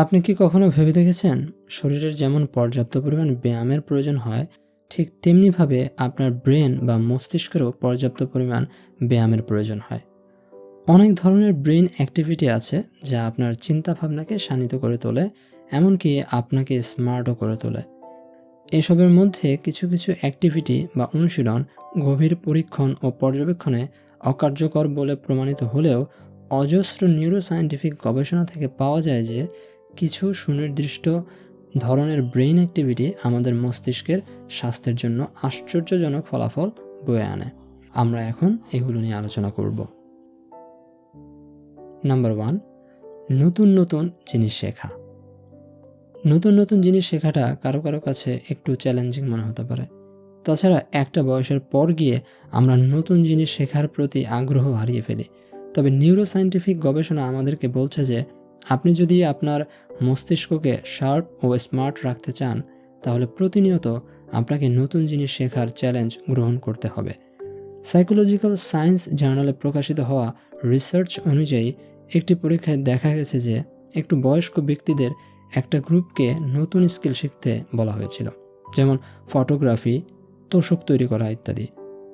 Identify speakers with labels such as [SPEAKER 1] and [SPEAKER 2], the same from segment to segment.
[SPEAKER 1] আপনি কি কখনো ভেবে দেখেছেন শরীরের যেমন পর্যাপ্ত পরিমাণ ব্যায়ামের প্রয়োজন হয়, ঠিক তেমনিভাবে আপনার ব্রেন বা মস্তিষ্কেরও পর্যাপ্ত পরিমাণ ব্যায়ামের প্রয়োজন হয়? অনেক ধরনের ব্রেন অ্যাক্টিভিটি আছে যা আপনার চিন্তাভাবনাকে শানিত করে তোলে, এমনকি আপনাকে স্মার্টও করে তোলে। এসবের মধ্যে কিছু কিছু অ্যাক্টিভিটি বা অনুশীলন গভীর পরীক্ষণ ও পর্যবেক্ষণে অকার্যকর বলে প্রমাণিত হলেও অজস্র নিউরোসায়েন্টিফিক গবেষণা থেকে পাওয়া যায় যে কিছু সুনির্দিষ্ট ধরনের ব্রেইন অ্যাক্টিভিটি আমাদের মস্তিষ্কের স্বাস্থ্যের জন্য আশ্চর্যজনক ফলাফল বয়ে আনে। আমরা এখন এগুলো নিয়ে আলোচনা করব। নাম্বার ওয়ান, নতুন নতুন জিনিস শেখা। নতুন নতুন জিনিস শেখাটা কারও কারও কাছে একটু চ্যালেঞ্জিং মনে হতে পারে। তাছাড়া একটা বয়সের পর গিয়ে আমরা নতুন জিনিস শেখার প্রতি আগ্রহ হারিয়ে ফেলি। তবে নিউরোসায়েন্টিফিক গবেষণা আমাদেরকে বলছে যে আপনি যদি আপনার মস্তিষ্ককে শার্প ও স্মার্ট রাখতে চান, তাহলে প্রতিনিয়ত আপনাকে নতুন জিনিস শেখার চ্যালেঞ্জ গ্রহণ করতে হবে। সাইকোলজিক্যাল সায়েন্স জার্নালে প্রকাশিত হওয়া রিসার্চ অনুযায়ী একটি পরীক্ষায় দেখা গেছে যে একটু বয়স্ক ব্যক্তিদের একটা গ্রুপকে নতুন স্কিল শিখতে বলা হয়েছিল, যেমন ফটোগ্রাফি, তোষক তৈরি করা ইত্যাদি।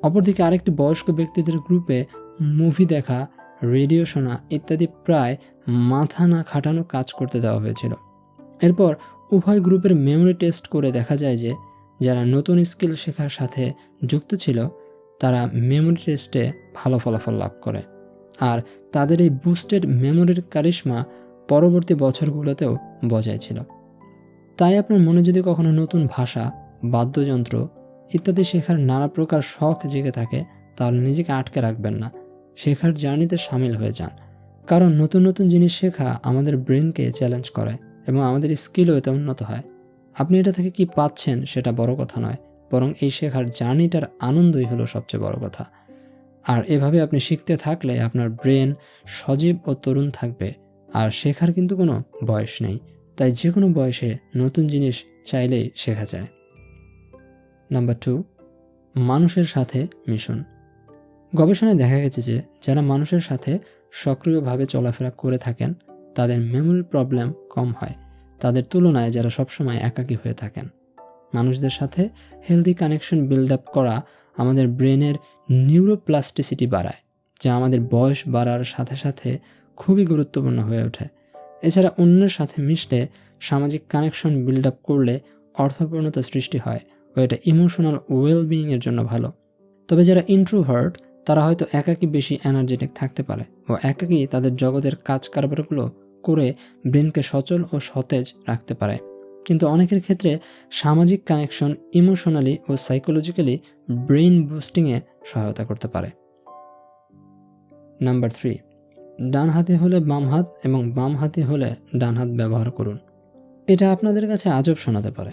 [SPEAKER 1] অপরদিকে আরেকটি বয়স্ক ব্যক্তিদের গ্রুপে মুভি দেখা রেডিও শোনা ইত্যাদি প্রায় মাথা না খাটানো কাজ করতে দেওয়া হয়েছিল। এরপর উভয় গ্রুপের মেমোরি টেস্ট করে দেখা যায় যে, যারা নতুন স্কিল শেখার সাথে যুক্ত ছিল, তারা মেমোরি টেস্টে ভালো ফলাফল লাভ করে। আর তাদের এই বুস্টেড মেমোরির কারিশমা পরবর্তী বছরগুলোতেও বজায় ছিল। তাই আপনার মনে যদি কখনো নতুন ভাষা, বাদ্যযন্ত্র ইত্যাদি শেখার নানা প্রকার শখ জেগে থাকে, তাহলে নিজেকে আটকে রাখবেন না। শেখার জার্নিতে সামিল হয়ে যান। কারণ নতুন নতুন জিনিস শেখা আমাদের ব্রেনকে চ্যালেঞ্জ করে এবং আমাদের স্কিলও এতে উন্নত হয়। আপনি এটা থেকে কি পাচ্ছেন সেটা বড় কথা নয়, বরং এই শেখার জার্নিটার আনন্দই হলো সবচেয়ে বড় কথা। আর এভাবে আপনি শিখতে থাকলে আপনার ব্রেন সজীব ও তরুণ থাকবে, আর শেখার কিন্তু কোনো বয়স নেই। তাই যে কোনো বয়সে নতুন জিনিস চাইলেই শেখা যায়। নাম্বার টু মানুষের সাথে মিশুন। গবেষণায় দেখা গেছে যে যারা মানুষের সাথে সক্রিয়ভাবে চলাফেরা করে থাকেন, তাদের মেমোরি প্রবলেম কম হয়। তাদের তুলনায় যারা সবসময় একাকী হয়ে থাকেন। মানুষদের সাথে হেলদি কানেকশন বিল্ড আপ করা আমাদের ব্রেনের নিউরোপ্লাস্টিসিটি বাড়ায়, যা আমাদের বয়স বাড়ার সাথে সাথে খুবই গুরুত্বপূর্ণ হয়ে ওঠে। এছাড়া অন্যের সাথে মিশলে সামাজিক কানেকশন বিল্ড আপ করলে অর্থপূর্ণতা সৃষ্টি হয় ও এটা ইমোশনাল ওয়েলবিংয়ের জন্য ভালো। তবে যারা ইন্ট্রোভার্ট তারা হয়তো একাকী বেশি এনার্জেটিক থাকতে পারে ও একাকী তাদের জগতের কাজ কারবারগুলো করে ব্রেনকে সচল ও সতেজ রাখতে পারে। কিন্তু অনেকের ক্ষেত্রে সামাজিক কানেকশন ইমোশনালি ও সাইকোলজিক্যালি ব্রেন বুস্টিংয়ে সহায়তা করতে পারে। নাম্বার থ্রি ডান হাতে হলে বাম হাত এবং বাম হাতে হলে ডান হাত ব্যবহার করুন। এটা আপনাদের কাছে আজব শোনাতে পারে।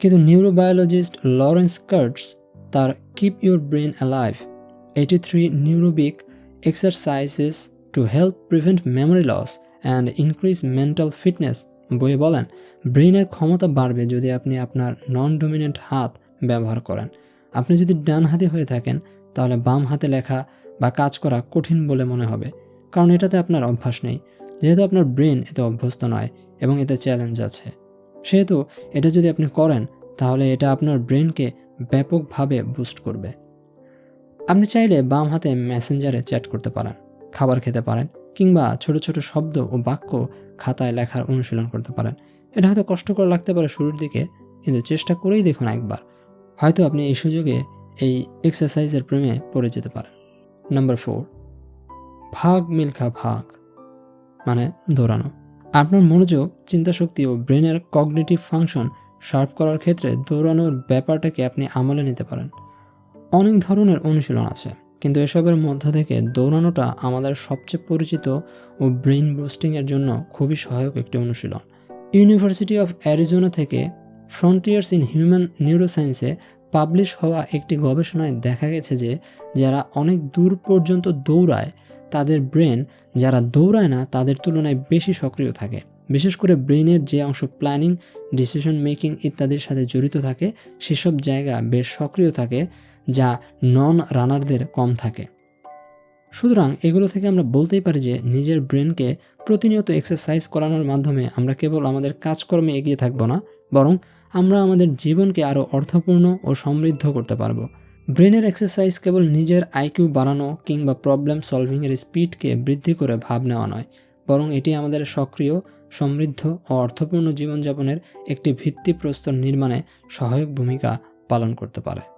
[SPEAKER 1] কিন্তু নিউরোবায়োলজিস্ট লরেন্স কার্টস তার keep your brain alive eighty three neurobic exercises to help prevent memory loss and increase mental fitness বইয়ে বলেন ব্রেনের ক্ষমতা বাড়বে যদি আপনি আপনার নন ডোমিনেন্ট হাত ব্যবহার করেন। আপনি যদি ডান হাতে হয়ে থাকেন, তাহলে বাম হাতে লেখা বা কাজ করা কঠিন বলে মনে হবে, কারণ এটাতে আপনার অভ্যাস নেই। যেহেতু আপনার ব্রেন এতে অভ্যস্ত নয় এবং এতে চ্যালেঞ্জ আছে। সেহেতু এটা যদি আপনি করেন, তাহলে এটা আপনার ব্রেনকে ব্যাপকভাবে বুস্ট করবে। আপনি চাইলে বাম হাতে মেসেঞ্জারে চ্যাট করতে পারেন, খাবার খেতে পারেন, কিংবা ছোট ছোট শব্দ ও বাক্য খাতায় লেখার অনুশীলন করতে পারেন। এটা হয়তো কষ্টকর লাগতে পারে শুরুর দিকে, কিন্তু চেষ্টা করেই দেখুন একবার। হয়তো আপনি এই সুযোগে এই এক্সারসাইজের প্রেমে পড়ে যেতে পারেন। নাম্বার ফোর ভাগ মিলখা ভাগ মানে দৌড়ানো। আপনার মনোযোগ, চিন্তাশক্তি ও ব্রেনের কগনেটিভ ফাংশন শার্প করার ক্ষেত্রে দৌড়ানোর ব্যাপারটাকে আপনি আমলে নিতে পারেন। অনেক ধরনের অনুশীলন আছে, কিন্তু এসবের মধ্য থেকে দৌড়ানোটা আমাদের সবচেয়ে পরিচিত ও ব্রেন বুস্টিংয়ের জন্য খুবই সহায়ক একটি অনুশীলন। ইউনিভার্সিটি অফ অ্যারিজোনা থেকে ফ্রন্টিয়ার্স ইন হিউম্যান নিউরোসায়েন্সে পাবলিশ হওয়া একটি গবেষণায় দেখা গেছে যে, যারা অনেক দূর পর্যন্ত দৌড়ায়, তাদের ব্রেন যারা দৌড়ায় না, তাদের তুলনায় বেশি সক্রিয় থাকে। বিশেষ করে ব্রেনের যে অংশ প্ল্যানিং ডিসিশন মেকিং ইত্যাদির সাথে জড়িত থাকে, সেসব জায়গা বেশ সক্রিয় থাকে, যা নন রানারদের কম থাকে। সুতরাং এগুলো থেকে আমরা বলতেই পারি যে নিজের ব্রেনকে প্রতিনিয়ত এক্সারসাইজ করানোর মাধ্যমে আমরা কেবল আমাদের কাজকর্মে এগিয়ে থাকব না, বরং আমরা আমাদের জীবনকে আরও অর্থপূর্ণ ও সমৃদ্ধ করতে পারব। ব্রেনের এক্সারসাইজ কেবল নিজের আইকিউ বাড়ানো কিংবা প্রবলেম সলভিংয়ের স্পিডকে বৃদ্ধি করে ভাব নেওয়া নয় বরং এটি আমাদের সক্রিয়, সমৃদ্ধ ও অর্থপূর্ণ জীবনযাপনের একটি ভিত্তিপ্রস্তর নির্মাণে সহায়ক ভূমিকা পালন করতে পারে।